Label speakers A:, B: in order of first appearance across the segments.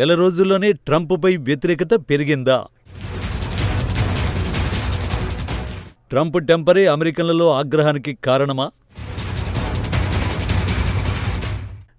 A: నెల రోజుల్లోనే ట్రంప్పై వ్యతిరేకత పెరిగిందా? ట్రంప్ టెంపరే అమెరికన్లలో ఆగ్రహానికి కారణమా?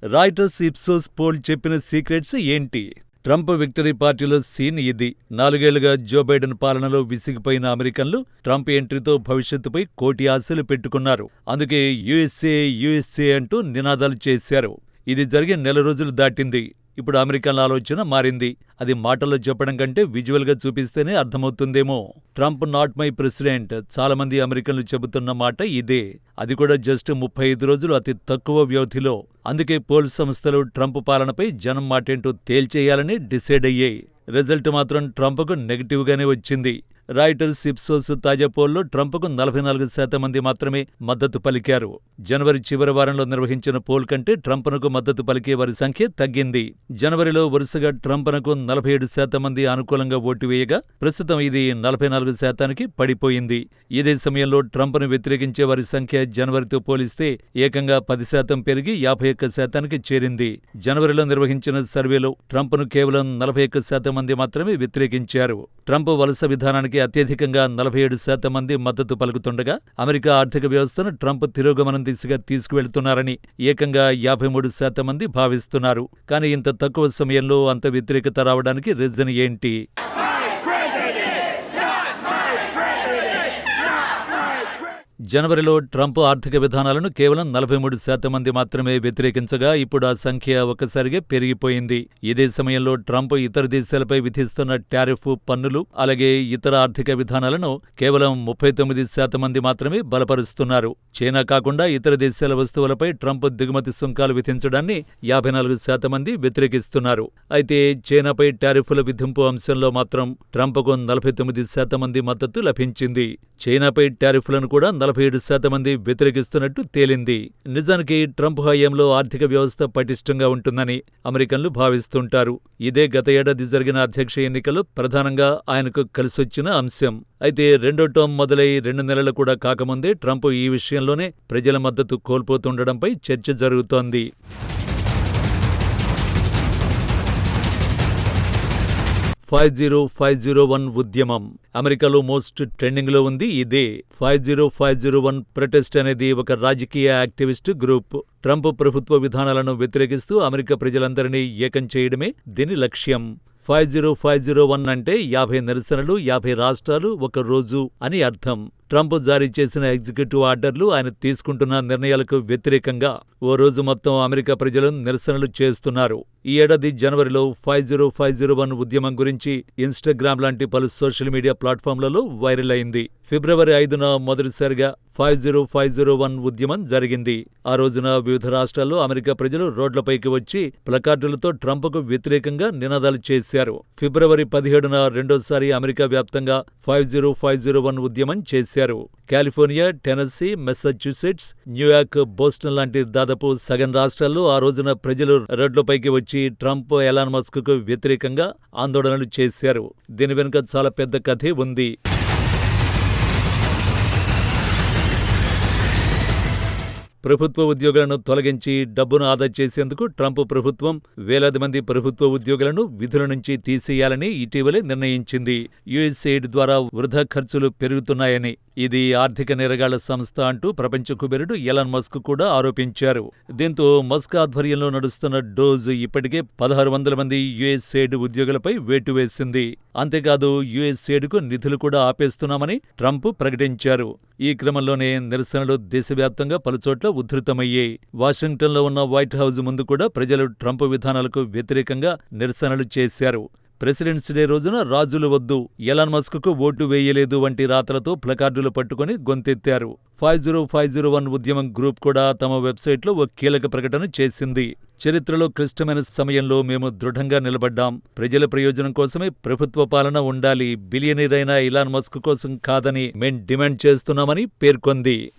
A: రాయిటర్స్ ఇప్సోస్ పోల్ చెప్పిన సీక్రెట్స్ ఏంటి? ట్రంప్ విక్టరీ పార్టీలో సీన్ ఇది. నాలుగేళ్ళుగా జో బైడెన్ పాలనలో విసిగిపోయిన అమెరికన్లు ట్రంప్ ఎంట్రీతో భవిష్యత్తుపై కోటి ఆశలు పెట్టుకున్నారు. అందుకే యుఎస్ఏ యుఎస్ఏ అంటూ నినాదాలు చేశారు. ఇది జరిగిన నెల రోజులు దాటింది. ఇప్పుడు అమెరికన్ల ఆలోచన మారింది. అది మాటల్లో చెప్పడం కంటే విజువల్గా చూపిస్తేనే అర్థమవుతుందేమో. Trump not my president. చాలామంది అమెరికన్లు చెబుతున్న మాట ఇదే. అది కూడా జస్ట్ ముప్పై ఐదు రోజులు అతి తక్కువ వ్యవధిలో. అందుకే పోల్ సంస్థలు ట్రంప్ పాలనపై జనం మాటేంటో తేల్చేయాలని డిసైడ్ అయ్యాయి. రిజల్ట్ మాత్రం ట్రంప్కు నెగిటివ్గానే వచ్చింది. రాయిటర్స్ ఇప్సోస్ తాజా పోల్లో ట్రంప్కు నలభై నాలుగు శాతం మంది మాత్రమే మద్దతు పలికారు. జనవరి చివరి వారంలో నిర్వహించిన పోల్ కంటే ట్రంప్నకు మద్దతు పలికే వారి సంఖ్య తగ్గింది. జనవరిలో వరుసగా ట్రంప్నకు నలభై ఏడు శాతం మంది అనుకూలంగా ఓటు వేయగా ప్రస్తుతం ఇది నలభై నాలుగు శాతానికి పడిపోయింది. ఇదే సమయంలో ట్రంప్ను వ్యతిరేకించే వారి సంఖ్య జనవరితో పోలిస్తే ఏకంగా పది శాతం పెరిగి యాభై ఒక్క శాతానికి చేరింది. జనవరిలో నిర్వహించిన సర్వేలో ట్రంప్ను కేవలం నలభై ఒక్క శాతం మంది మాత్రమే వ్యతిరేకించారు. ట్రంప్ వలస విధానానికి అత్యధికంగా నలభై ఏడు శాతం మంది మద్దతు పలుకుతుండగా అమెరికా ఆర్థిక వ్యవస్థను ట్రంప్ తిరోగమనం దిశగా తీసుకువెళ్తున్నారని ఏకంగా యాభై మూడు శాతం మంది భావిస్తున్నారు. కానీ ఇంత తక్కువ సమయంలో అంత వ్యతిరేకత రావడానికి రీజన్ ఏంటి? జనవరిలో ట్రంప్ ఆర్థిక విధానాలను కేవలం నలభై మూడు శాతం మంది మాత్రమే వ్యతిరేకించగా ఇప్పుడు ఆ సంఖ్య ఒక్కసారిగా పెరిగిపోయింది. ఇదే సమయంలో ట్రంప్ ఇతర దేశాలపై విధిస్తున్న టారిఫ్ పన్నులు అలాగే ఇతర ఆర్థిక విధానాలను కేవలం ముప్పై తొమ్మిది శాతం మంది మాత్రమే బలపరుస్తున్నారు. చైనా కాకుండా ఇతర దేశాల వస్తువులపై ట్రంప్ దిగుమతి సుంకాలు విధించడాన్ని యాభై నాలుగు శాతం మంది వ్యతిరేకిస్తున్నారు. అయితే చైనాపై టారిఫ్ల విధింపు అంశంలో మాత్రం ట్రంప్కు నలభై తొమ్మిది శాతం మంది మద్దతు లభించింది. చైనాపై టారిఫ్లను కూడా నలభై ఏడు శాతం మంది వ్యతిరేకిస్తున్నట్టు తేలింది. నిజానికి ట్రంప్ హయాంలో ఆర్థిక వ్యవస్థ పటిష్టంగా ఉంటుందని అమెరికన్లు భావిస్తుంటారు. ఇదే గత ఏడాది జరిగిన అధ్యక్ష ఎన్నికలు ప్రధానంగా ఆయనకు కలిసొచ్చిన అంశం. అయితే రెండో టర్మ్ మొదలై రెండు నెలలు కూడా కాకముందే ట్రంప్ ఈ విషయంలోనే ప్రజల మద్దతు కోల్పోతుండడంపై చర్చ జరుగుతోంది. Five zero five zero one ఉద్యమం. అమెరికాలో మోస్ట్ ట్రెండింగ్లో ఉంది. ఇదే five zero five zero one protest అనేది ఒక రాజకీయ యాక్టివిస్ట్ గ్రూప్. ట్రంప్ ప్రభుత్వ విధానాలను వ్యతిరేకిస్తూ అమెరికా ప్రజలందరినీ ఏకం చేయడమే దీని లక్ష్యం. Five zero five zero one అంటే యాభై నిరసనలు యాభై రాష్ట్రాలు ఒక రోజు అని అర్థం. ట్రంప్ జారీ చేసిన ఎగ్జిక్యూటివ్ ఆర్డర్లు ఆయన తీసుకుంటున్న నిర్ణయాలకు వ్యతిరేకంగా ఓ రోజు మొత్తం అమెరికా ప్రజలు నిరసనలు చేస్తున్నారు. ఈ ఏడాది జనవరిలో five zero five zero one ఉద్యమం గురించి ఇన్స్టాగ్రామ్ లాంటి పలు సోషల్ మీడియా ప్లాట్ఫామ్లలో వైరల్ అయింది. ఫిబ్రవరి ఐదున మొదటిసారిగా five zero five zero one ఉద్యమం జరిగింది. ఆ రోజున వివిధ రాష్ట్రాల్లో అమెరికా ప్రజలు రోడ్లపైకి వచ్చి ప్లకార్డులతో ట్రంప్కు వ్యతిరేకంగా నినాదాలు చేశారు. ఫిబ్రవరి పదిహేడున రెండోసారి అమెరికా వ్యాప్తంగా five zero five zero one ఉద్యమం చేశారు. California Tennessee Massachusetts New York Boston లాంటి దాదాపు సగం రాష్ట్రాల్లో ఆ రోజున ప్రజలు రోడ్లపైకి వచ్చి ట్రంప్ ఎలాన్ మస్క్కు వ్యతిరేకంగా ఆందోళనలు చేశారు. దీని వెనుక చాలా పెద్ద కథే ఉంది. ప్రభుత్వ ఉద్యోగులను తొలగించి డబ్బును ఆదా చేసేందుకు ట్రంప్ ప్రభుత్వం వేలాది మంది ప్రభుత్వ ఉద్యోగులను విధుల నుంచి తీసేయాలని ఇటీవలే నిర్ణయించింది. యుఎస్ఎయిడ్ ద్వారా వృధా ఖర్చులు పెరుగుతున్నాయని ఇది ఆర్థిక నేరగాళ్ళ సంస్థ అంటూ ప్రపంచ కుబేరుడు ఎలన్ మస్క్ కూడా ఆరోపించారు. దీంతో మస్క్ ఆధ్వర్యంలో నడుస్తున్న డోజ్ ఇప్పటికే పదహారు వందల మంది యుఎస్ఏడ్ ఉద్యోగులపై వేటు వేసింది. అంతేకాదు యుఎస్ఏడ్కు నిధులు కూడా ఆపేస్తున్నామని ట్రంప్ ప్రకటించారు. ఈ క్రమంలోనే నిరసనలు దేశవ్యాప్తంగా పలుచోట్ల ఉధృతమయ్యాయి. వాషింగ్టన్లో ఉన్న వైట్ హౌస్ ముందు కూడా ప్రజలు ట్రంప్ విధానాలకు వ్యతిరేకంగా నిరసనలు చేశారు. ప్రెసిడెంట్స్ డే రోజున రాజులు వద్దు ఎలాన్ మస్క్కు ఓటు వేయలేదు వంటి రాతలతో ప్లకార్డులు పట్టుకుని గొంతెత్తారు. Five zero five zero one ఉద్యమం గ్రూప్ కూడా తమ వెబ్సైట్లో ఓ కీలక ప్రకటన చేసింది. చరిత్రలో క్లిష్టమైన సమయంలో మేము దృఢంగా నిలబడ్డాం. ప్రజల ప్రయోజనం కోసమే ప్రభుత్వ పాలన ఉండాలి. బిలియనీర్ అయిన ఇలాన్ మస్క్ కోసం కాదని మేం డిమాండ్ చేస్తున్నామని పేర్కొంది.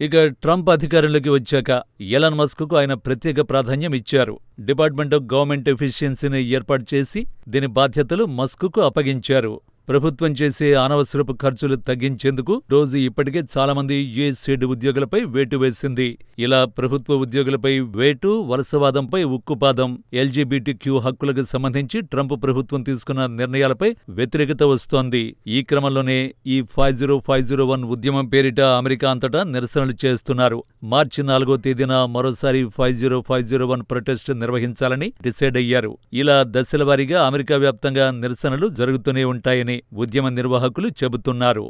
A: ఇక ట్రంప్ అధికారంలోకి వచ్చాక ఎలాన్ మస్క్కు ఆయన ప్రత్యేక ప్రాధాన్యం ఇచ్చారు. డిపార్ట్మెంట్ ఆఫ్ గవర్నమెంట్ ఎఫిషియన్సీని ఏర్పాటు చేసి దీని బాధ్యతలు మస్క్కు అప్పగించారు. ప్రభుత్వం చేసే అనవసరపు ఖర్చులు తగ్గించేందుకు రోజు ఇప్పటికే చాలామంది మంది సీడ్ ఉద్యోగులపై వేటు వేసింది. ఇలా ప్రభుత్వ ఉద్యోగులపై వేటు వలసవాదంపై ఉక్కుపాదం ఎల్జీబీటీ క్యూ హక్కులకు సంబంధించి ట్రంప్ ప్రభుత్వం తీసుకున్న నిర్ణయాలపై వ్యతిరేకత వస్తోంది. ఈ క్రమంలోనే ఈ five zero five zero one ఉద్యమం పేరిట అమెరికా అంతటా నిరసనలు చేస్తున్నారు. మార్చి నాలుగో తేదీన మరోసారి five zero five zero one protest నిర్వహించాలని డిసైడ్ అయ్యారు. ఇలా దశల వారీగా అమెరికా వ్యాప్తంగా నిరసనలు జరుగుతూనే ఉంటాయని ఉద్యమ నిర్వాహకులు చెబుతున్నారు.